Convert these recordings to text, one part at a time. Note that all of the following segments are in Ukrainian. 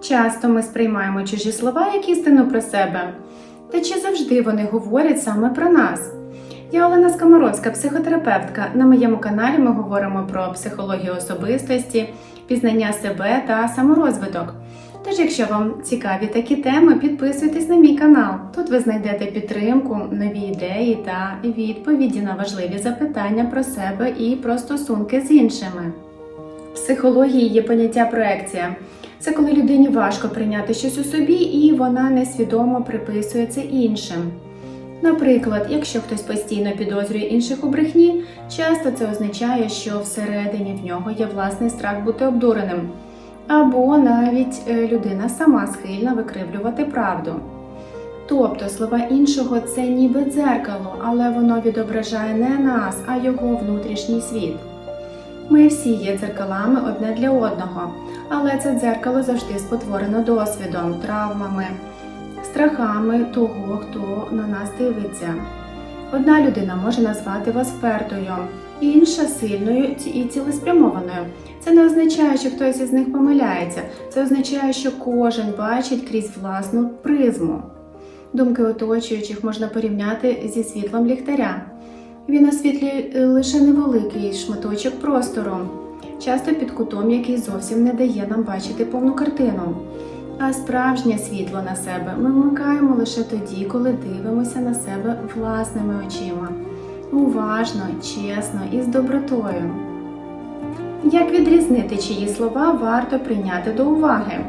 Часто ми сприймаємо чужі слова як істину про себе. Та чи завжди вони говорять саме про нас? Я Олена Скоморовська, психотерапевтка. На моєму каналі ми говоримо про психологію особистості, пізнання себе та саморозвиток. Тож, якщо вам цікаві такі теми, підписуйтесь на мій канал. Тут ви знайдете підтримку, нові ідеї та відповіді на важливі запитання про себе і про стосунки з іншими. В психології є поняття проекція. Це коли людині важко прийняти щось у собі, і вона несвідомо приписує це іншим. Наприклад, якщо хтось постійно підозрює інших у брехні, часто це означає, що всередині в нього є власний страх бути обдуреним, або навіть е, людина сама схильна викривлювати правду. Тобто слова іншого це ніби дзеркало, але воно відображає не нас, а його внутрішній світ. Ми всі є дзеркалами одне для одного, але це дзеркало завжди спотворено досвідом, травмами, страхами того, хто на нас дивиться. Одна людина може назвати вас впертою, інша сильною і цілеспрямованою. Це не означає, що хтось із них помиляється. Це означає, що кожен бачить крізь власну призму. Думки оточуючих можна порівняти зі світлом ліхтаря. Він освітлює е, лише невеликий шматочок простору, часто під кутом, який зовсім не дає нам бачити повну картину. А справжнє світло на себе ми вмикаємо лише тоді, коли дивимося на себе власними очима. Уважно, чесно і з добротою. Як відрізнити, чиї слова варто прийняти до уваги?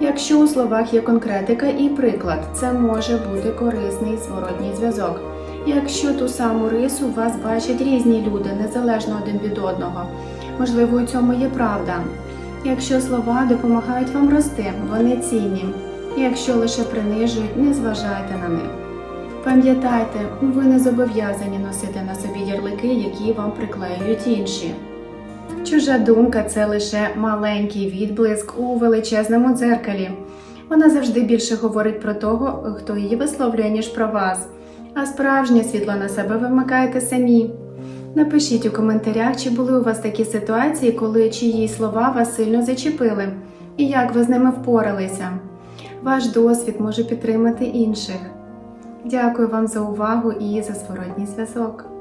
Якщо у словах є конкретика і приклад, це може бути корисний зворотній зв'язок. Якщо ту саму рису вас бачать різні люди, незалежно один від одного, можливо, у цьому є правда. Якщо слова допомагають вам рости, вони цінні. Якщо лише принижують, не зважайте на них. Пам'ятайте, ви не зобов'язані носити на собі ярлики, які вам приклеюють інші. Чужа думка це лише маленький відблиск у величезному дзеркалі. Вона завжди більше говорить про того, хто її висловлює, ніж про вас. А справжнє світло на себе вимикаєте самі. Напишіть у коментарях, чи були у вас такі ситуації, коли чиї слова вас сильно зачепили, і як ви з ними впоралися. Ваш досвід може підтримати інших. Дякую вам за увагу і за зворотній зв'язок.